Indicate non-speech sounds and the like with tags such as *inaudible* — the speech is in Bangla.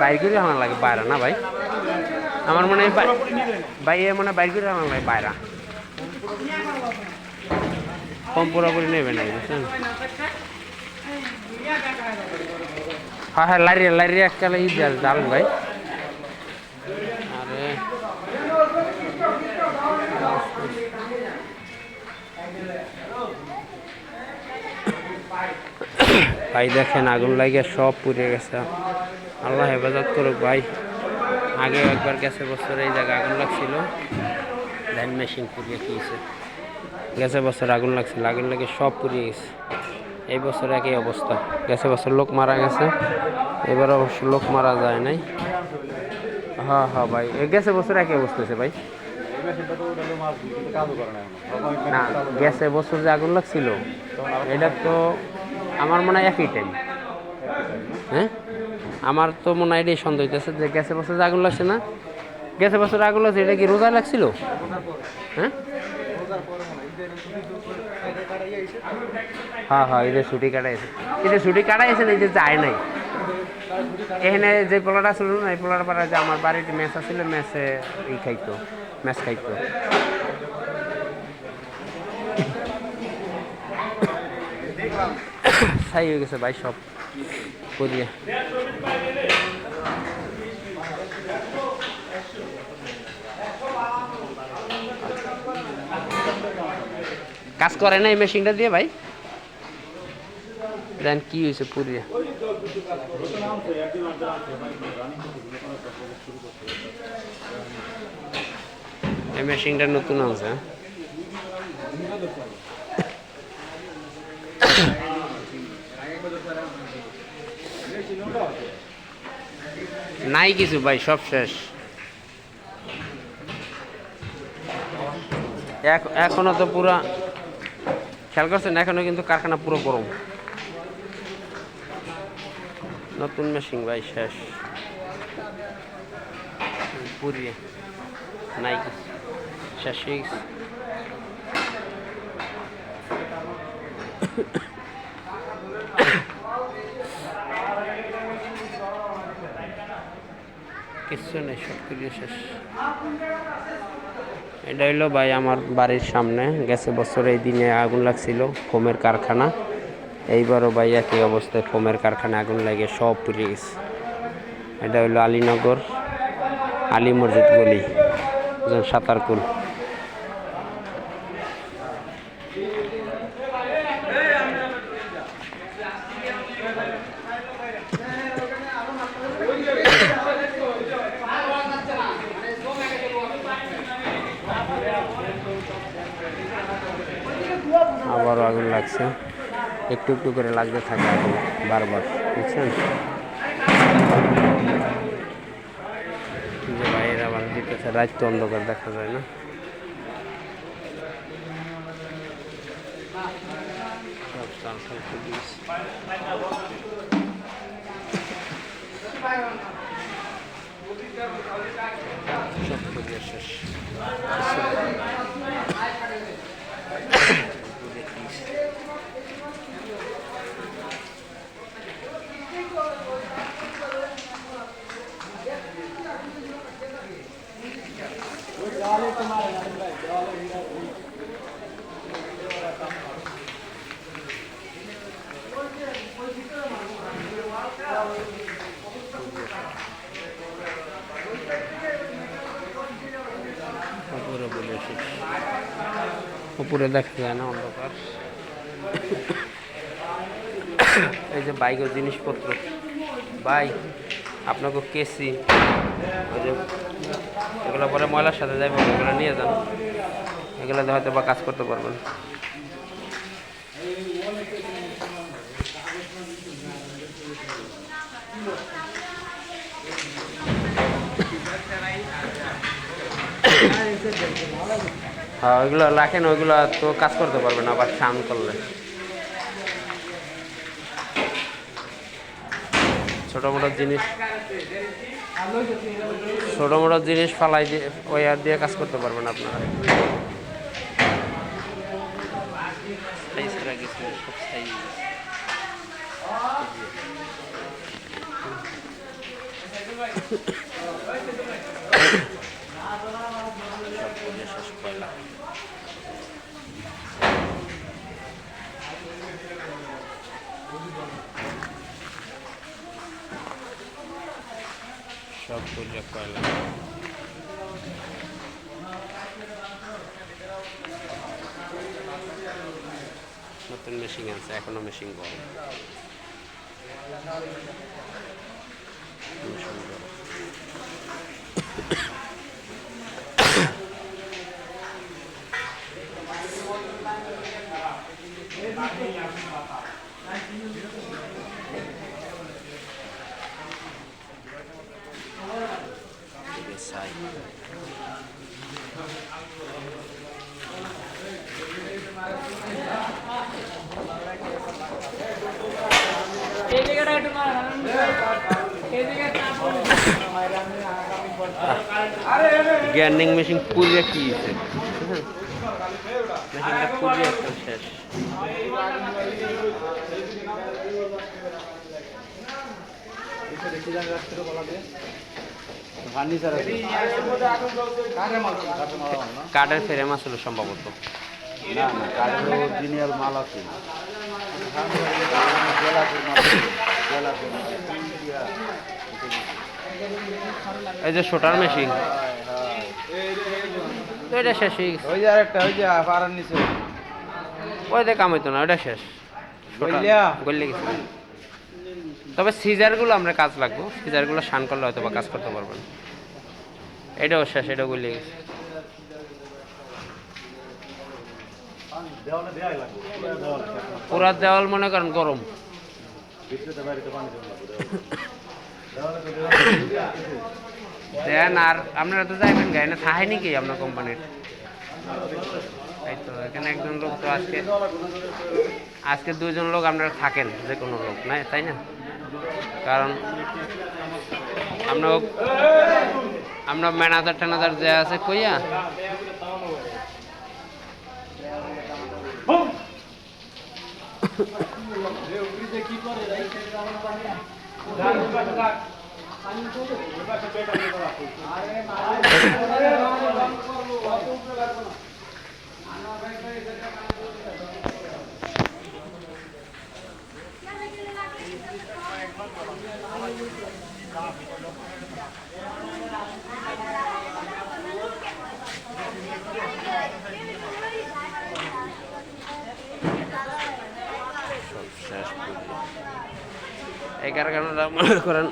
বাইর করে আমার লাগে বাইরা, না ভাই? আমার মনে হয় ভাই, এ মনে বাইর করে আমার লাগে বাইরা। কম পুরোপুরি নেবে না বুঝছেন? হ্যাঁ হ্যাঁ লারিয়ে লারিয়ে একটা ই ডাল ভাই। আরে। ভাই দেখেন, আগুন লাগে সব পুড়ে গেছে। আল্লাহ হেফাজত করুক ভাই। আগে একবার গেছে বছর এই জায়গায় আগুন লাগছিল। ধান মেশিন পুড়িয়ে গিয়েছে গেছে বছর আগুন লাগছিল, আগুন লাগে সব পুড়িয়ে গেছে। এই বছর একই অবস্থা। গেছে বছর লোক মারা গেছে এবার অবশ্য লোক মারা যায় নাই। হ্যাঁ হ্যাঁ ভাই গেছে বছর একই অবস্থা হয়েছে ভাই। না, গেছে বছর যে আগুন লাগছিল, এটা তো আমার মনে হয় একই টাইম হ্যাঁ? আমার তো মনে হয় এটাই সন্দেহ হইতেছে যে গেছে বছর যে আগুন লাগছে না? গেছে বছর আগুন লাগছে, এটা কি রোজা লাগছিল? হ্যাঁ? হ্যাঁ হ্যাঁ এটা ছুটি কাটাইছে। এটা ছুটি কাটাইছে না যে যায় নাই। এখানে যে পোলাটা ছিল না, এই পোলাটা পাড়া যে আমার বাড়িতে ম্যাচ আছিল ম্যাচে ই খাইতো ম্যাচ খাইতো। *coughs* ছাই হয়ে গেছে ভাই সব। করিয়া। কাজ করে না এই মেশিনটা দিয়ে ভাই? দেন কি হয়েছে পুরিয়া এই মেশিনটা নতুন আছে নাই কিছু ভাই, সব শেষ। এখ- এখনও তো পুরা, খেয়াল করছেন, এখনও কিন্তু কারখানা পুরো গরম। নতুন মেশিন ভাই, শেষ। পুরিয়ে নাই শেষ হয়ে গেছে। কিচ্ছু নেই, সব কিছু শেষ। এটা হইল ভাই আমার বাড়ির সামনে। গেছে বছর এই দিনে আগুন লাগছিল, ফোমের কারখানা। এইবারও ভাই একই অবস্থায় ফোমের কারখানা আগুন লাগে, সব পুড়ে গেছে। এটা হইল আলীনগর, আলী মসজিদ গলি সাঁতারকুল। আবারও আগুন লাগছে। একটু একটু করে লাগতে থাকে আগুন বারবার, বুঝছেন? যে আবার দিতেছে রাত তো অন্ধকার দেখা যায় না। শেষ। ママ。উপরে দেখা যায় না অন্ধকার। এই যে বাইকের জিনিসপত্র। বাইক আপনাকে কেসি। ওই যে এগুলো পরে ময়লার সাথে যাবে এগুলো নিয়ে যান। এগুলো হয়তো বা কাজ করতে পারবেন। হ্যাঁ ওইগুলো রাখেন ওইগুলো তো কাজ করতে পারবেন আবার শান করলে। ছোট মোটো জিনিস ছোট মোটো জিনিস ফালাই দিয়ে ওই আর দিয়ে কাজ করতে পারবেন আপনারা। সব *laughs* ছাই। সব পুড়ে শেষ কয়লা সব পুড়ে কয়লা নতুন মেশিন আছে এখনও মেশিন গরম মেশিন গরম এদিকে ছাই। এই জায়গাটা একটু মার এই জায়গাটা গ্যান্ডিং মেশিন পুড়িয়ে কি শেষ আছে মাল কাঠের কাঠের ফ্রেম আসলে সম্ভবত। না না কাঠের অরিজিনাল মাল আছে। এই যে শোটার মেশিন। এটা শেষ হয়ে গেছে। ওই যে আরেকটা ওই যে পাড়ার নিচে। ওই দেখ কামাইতো না ওটা শেষ? গল্লে গেছে। তবে সিজারগুলো আমরা কাজ লাগবো। সিজারগুলো শান করলে হয়তো বা কাজ করতে পারবেন এটাও শেষ, এটাও গলিয়ে গেছে। পুরা দেওয়াল মনে করেন গরম। দেন আর আপনারা তো যাইবেন গাড়ি না থাহে নাকি আপনার কোম্পানির? তো, এখানে একজন লোক তো আজকে আজকে দুজন লোক আপনারা থাকেন, যে কোনো লোক, না? তাই না? কারণ আমরা আমরা ম্যানেজার ট্যানেজার যে আছে কইয়া সব শেষ এই কারণে মনে করেন